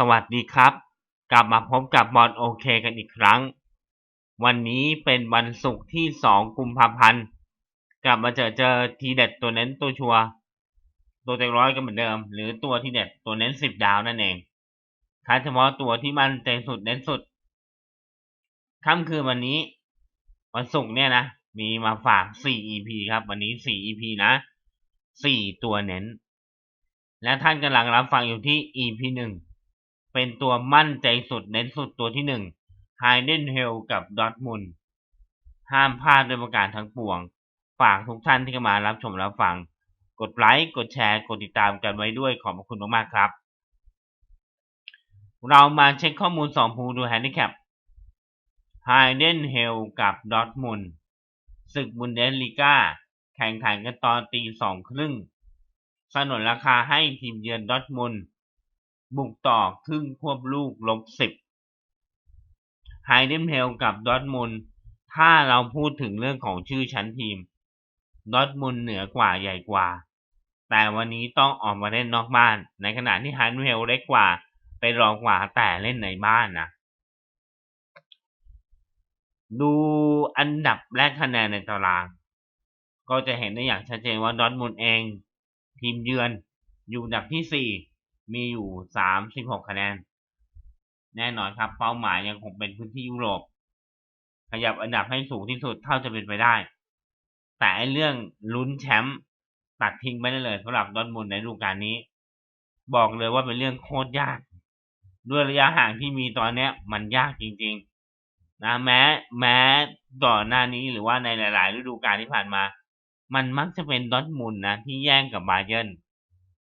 สวัสดีครับ กลับมาพบกับบอลโอเคกันอีกครั้ง วันนี้เป็นวันศุกร์ที่ 2 กุมภาพันธ์ กลับมาเจอเจอทีเด็ดตัวเน้นตัวชัวร์ตัวเต็งร้อยกันเหมือนเดิม หรือตัวที่เด็ดตัวเน้น 10 ดาวนั่นเองท้าเฉพาะตัวที่มันเต็งสุดเน้นสุดค่ำคืนวันนี้ วันศุกร์เนี่ยนะ มีมาฝาก 4 EP ครับ วันนี้ 4 EP นะ 4 ตัวเน้น และท่านกำลังรับฟังอยู่ที่ EP 1 เป็นตัวมั่นใจสุดเน้นสุดตัวที่1 h เดนเฮลกับดอ t มุนห้ามพลาดโดยประการทั้งปวง ฝากทุกท่านที่เข้ามารับชมรับฟัง กดไลค์กดแชร์ กดติดตามกันไว้ด้วยขอบคุณมากๆครับ เรามาเช็คข้อมูล2ภูดูแฮนดิแคปไฮเดนเฮลกับดอ t มุนศึกบุนเดสลีกาแข่งขันกันตอนตีสองครึ่งสนนราคาให้ทีมเยือนดอ t มุน บุกต่อครึ่งควบลูกลบสิบไฮเดนเฮลกับดอ t มุนถ้าเราพูดถึงเรื่องของชื่อชั้นทีมดอ t มุนเหนือกว่าใหญ่กว่า แต่วันนี้ต้องออกมาเล่นนอกบ้าน ในขณะที่ไฮเดนเฮลเล็กกว่าไปรองกว่าแต่เล่นในบ้านนะดูอันดับและคะแนนในตาราง ก็จะเห็นได้อย่างชัดเจนว่าดอทมุนเอง ทีมเยือนอยู่อันดับที่4 มีอยู่36คะแนน แน่นอนครับ เป้าหมายยังคงเป็นพื้นที่ยุโรป ขยับอันดับให้สูงที่สุดเท่าจะเป็นไปได้ แต่เรื่องลุ้นแชมป์ตัดทิ้งไปได้เลยสำหรับดอทมุนในฤดูกาลนี้ บอกเลยว่าเป็นเรื่องโคตรยาก ด้วยระยะห่างที่มีตอนนี้มันยากจริง ๆ นะแม้แม้ก่อหน้านี้หรือว่าในหลาย ๆ ฤดูกาลที่ผ่านมา มันมักจะเป็นดอทมุนนะที่แย่งกับบาเยิร์น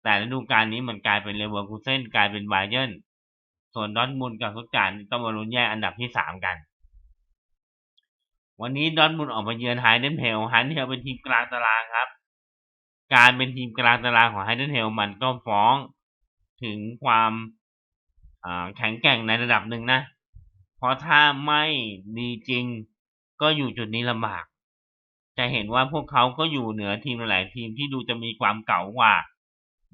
แต่ฤดูกาลนี้มันกลายเป็นเลเวอร์คูเซนกลายเป็นไบเยนส่วนดอทมุนกับทุกการต้องมาลุ้นแย่งอันดับที่สามกัน วันนี้ดอทมุนออกมาเยือนไฮเดนเฮลไฮเดนเฮลเป็นทีมกลางตารางครับ การเป็นทีมกลางตารางของไฮเดนเฮลมันก็ฟ้องถึงความแข็งแกร่งในระดับหนึ่งนะ เพราะถ้าไม่ดีจริงก็อยู่จุดนี้ลำบาก จะเห็นว่าพวกเขาก็อยู่เหนือทีมหลายทีมที่ดูจะมีความเก่ากว่า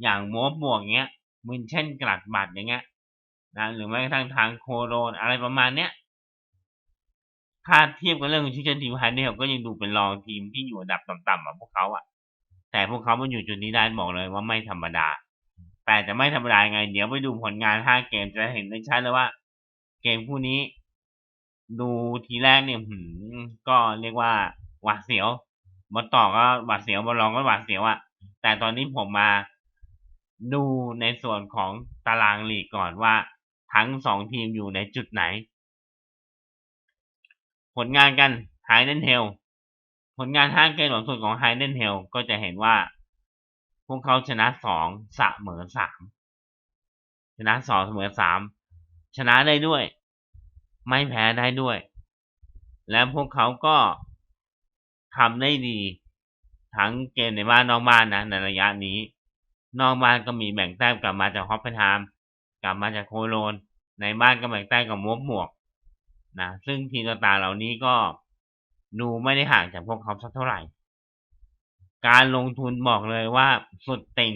อย่างโมบบวกเงี้ยมินเช่นกลัดบัตรอย่างเงี้ยนะหรือแม้กระทั่งทางโคโรนอะไรประมาณเนี้ยถ้าเทียบกับเรื่องของชื่อทีมไฮเดลก็ยังดูเป็นรองทีมที่อยู่อันดับต่ำๆอะพวกเขาอะ แต่พวกเขามาอยู่จุดนี้ได้บอกเลยว่าไม่ธรรมดา แต่จะไม่ธรรมดาไง เดี๋ยวไปดูผลงาน5เกมจะเห็นได้ชัดเลยว่า เกมคู่นี้ ดูทีแรกเนี่ยหืมก็เรียกว่าหวาดเสียวบอลต่อก็หวาดเสียวบอลรองก็หวาดเสียวอะแต่ตอนนี้ผมมา ดูในส่วนของตารางลีกก่อนว่าทั้งสองทีมอยู่ในจุดไหน ผลงานกันไฮเดนเฮลผลงานห้าเกมหลังสุดของไฮเดนเฮลก็จะเห็นว่า พวกเขาชนะสองเสมอสามชนะสองเสมอสามชนะได้ด้วย ไม่แพ้ได้ด้วย และพวกเขาก็ทำได้ดี ทั้งเกมในบ้านนอกบ้านนะในระยะนี้ นอกบ้านก็มีแบ่งแต้มกลับมาจากฮอปเปนไฮม์กลับมาจากโคโลน ในบ้านก็แบ่งแต้มกับมวบหมวกนะซึ่งทีมต่างๆเหล่านี้ก็ดูไม่ได้ห่างจากพวกเขาสักเท่าไหร่ การลงทุนบอกเลยว่าสุดติ่ง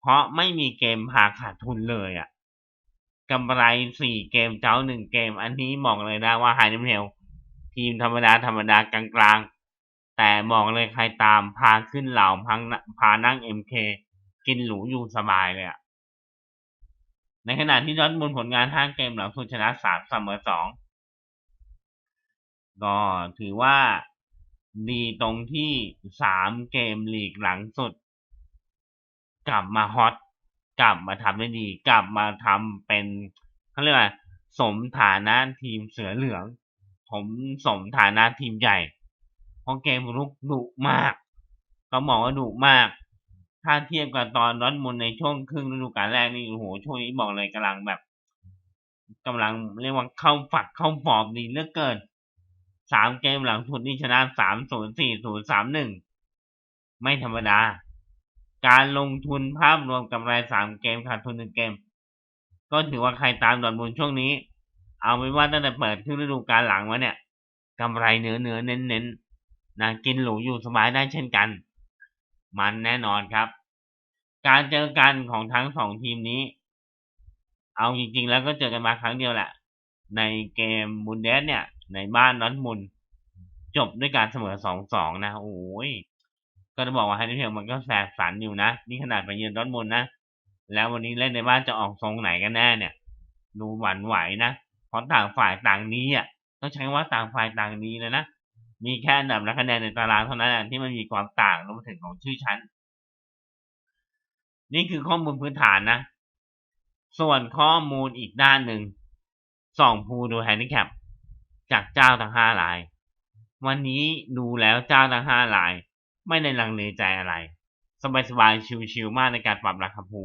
เพราะไม่มีเกมพาขาดทุนเลยอะ่ะกำไรสี่เกมเจ้าหนึ่งเกม อันนี้บอกเลยนะว่าไฮเดมเฮลทีมธรรมดาธรรมดากลางๆ แต่บอกเลยใครตามพาขึ้นเหล่าพังพานั่งเอ็มเค กินหรูอยู่สบายเลยอะ่ะในขณะที่ดอทมุนผลงานห้าเกมหลังสุดชนะสามเสมอสองก็ถือว่าดีตรงที่สามเกมลีกหลังสุด กลับมาฮอตกลับมาทำได้ดี กลับมาทำเป็นเขาเรียกว่าสมฐานะทีมเสือเหลือง ผมสมฐานะทีมใหญ่เพราะเกมรุกดุมาก ก็มองว่าดุมาก ถ้าเทียบกับตอนร้อนมุนในช่วงครึ่งฤดูกาลแรกนี่โอ้โหช่วงนี้บอกเลยกำลังแบบกำลังเรียกว่าเข้าฝักเข้าฟอร์มดีเหลือเกินสามเกมหลังสุดนี่ชนะสามศูนย์สี่ศูนย์สามหนึ่งไม่ธรรมดา การลงทุนภาพรวมกำไรสามเกมขาดทุนหนึ่งเกม ก็ถือว่าใครตามดอนบุญช่วงนี้ เอาไว้ว่าตั้งแต่เปิดขึ้นฤดูกาลหลังมาเนี่ยกำไรเนื้อเนื้อเน้นเน้นนะกินหรูอยู่สบายได้เช่นกัน มันแน่นอนครับ การเจอกันของทั้งสองทีมนี้ เอาจริงๆ แล้วก็เจอกันมาครั้งเดียวแหละ ในเกมบุนเดสเนี่ย ในบ้านนอตมุนจบด้วยการเสมอสองสองนะโอ้ยก็จะบอกว่าไฮเดนเทลมันก็แสบสันอยู่นะ นี่ขนาดไปเยือนดอร์ทมุนนะ แล้ววันนี้เล่นในบ้านจะออกทรงไหนกันแน่เนี่ย ดูหวั่นไหวนะเพราะต่างฝ่ายต่างนี้อะต้องใช้คำว่าต่างฝ่ายต่างนี้เลยนะ มีแค่อันดับและคะแนนในตารางเท่านั้นที่มันมีความต่างรวมถึงของชื่อชั้น นี่คือข้อมูลพื้นฐานนะ ส่วนข้อมูลอีกด้านหนึ่งส่องภูดูแฮนดิแคปจากเจ้าทั้งห้าราย วันนี้ดูแล้วเจ้าทั้งห้าราย ไม่ได้ลังเลใจอะไร สบายๆ ชิวๆมากในการปรับราคาภู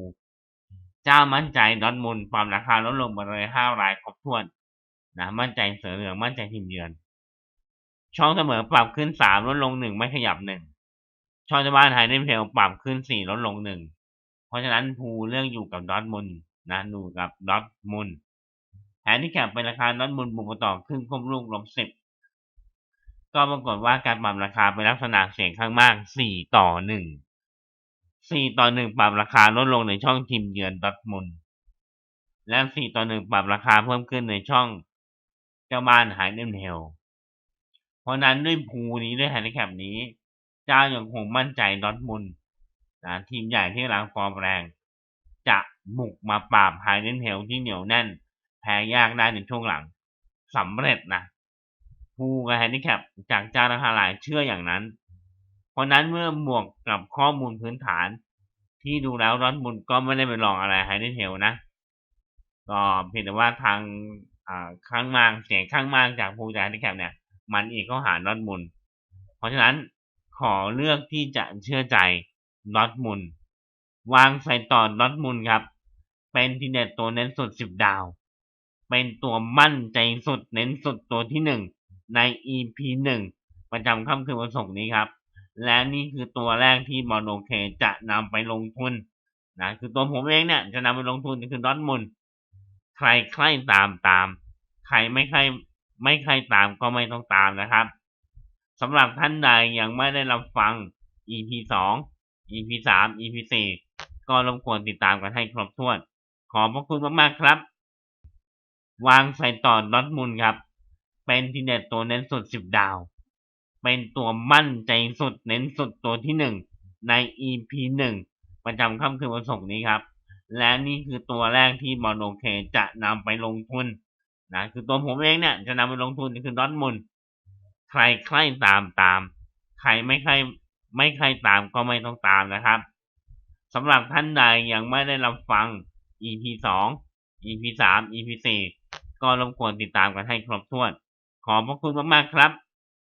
เจ้ามั่นใจดอทมุนปรับราคาลดลงมาเลยห้ารายครบถ้วนนะมั่นใจเสือเหลืองมั่นใจทีมเยือน ช่องเสมอปรับขึ้นสามลดลงหนึ่งไม่ขยับหนึ่งช่องเจ้าบ้านไฮเดนเพลปรับขึ้นสี่ลดลงหนึ่งเพราะฉะนั้นภูเลือกอยู่กับดอทมุนนะดูกับดอทมุนแฮนดิแคปเป็นราคาดอทมุนบวกต่อครึ่งควบลูกลบสิบก็ปรากฏว่าการปรับราคาเป็นลักษณะเสียงข้างมากสี่ต่อหนึ่งสี่ต่อหนึ่งปรับราคาลดลงในช่องทีมเยือนดอทมุนและสี่ต่อหนึ่งปรับราคาเพิ่มขึ้นในช่องเจ้าบ้านไฮเดนเฮล เพราะนั้นด้วยภูนี้ด้วยแฮนดิแคปนี้ เจ้ายังคงมั่นใจดอทมุนนะทีมใหญ่ที่กำลังฟอร์มแรง จะบุกมาปราบไฮเดนเฮลที่เหนียวแน่น แพ้ยากได้ในช่วงหลังสำเร็จนะภูกับแฮนดิแคปจากเจ้าราคาหลายเชื่ออย่างนั้น เพราะนั้นเมื่อบวกกับข้อมูลพื้นฐาน ที่ดูแล้วดอทมุนก็ไม่ได้ไปลองอะไรไฮเดนเฮลนะก็เพียงแต่ว่าทางข้างมากเสียงข้างมากจากภูจากแฮนดิแคปเนี่ย มันเอีกก็หาดอทมุนเพราะฉะนั้นขอเลือกที่จะเชื่อใจดอทมุนวางใส่ต่อดอทมุนครับ เป็นทีเด็ดตัวเน้นสุดสิบดาว เป็นตัวมั่นใจสุดเน้นสุดตัวที่หนึ่งใน EP หนึ่งประจำค่ำคืนวันศุกร์นี้ครับ และนี่คือตัวแรกที่บอลโอเคจะนำไปลงทุนนะคือตัวผมเองเนี่ยจะนำไปลงทุนคือดอทมุนใครใครตามตาม ใครไม่ใคร ไม่ใครตามก็ไม่ต้องตามนะครับสำหรับท่านใดยังไม่ได้รับฟัง EP สอง EP สาม EP สี่ก็รบกวนติดตามกันให้ครบถ้วน ขอบพระคุณมากๆครับ วางใส่ต่อดอทมุนด์ครับ เป็นทีเด็ดตัวเน้นสุดสิบดาว เป็นตัวมั่นใจสุดเน้นสุดตัวที่หนึ่งใน EP หนึ่งประจำค่ำคืนวันศุกร์นี้ครับ และนี่คือตัวแรกที่บอลโอเคจะนำไปลงทุน นะคือตัวผมเองเนี่ยจะนำไปลงทุนคือดอทมุนใครใครตามตาม ใครไม่ใครไม่ใครตามก็ไม่ต้องตามนะครับสำหรับท่านใดยังไม่ได้รับฟัง EP สอง EP สาม EP สี่ก็รบกวนติดตามกันให้ครบถ้วน ขอบพระคุณมากๆครับ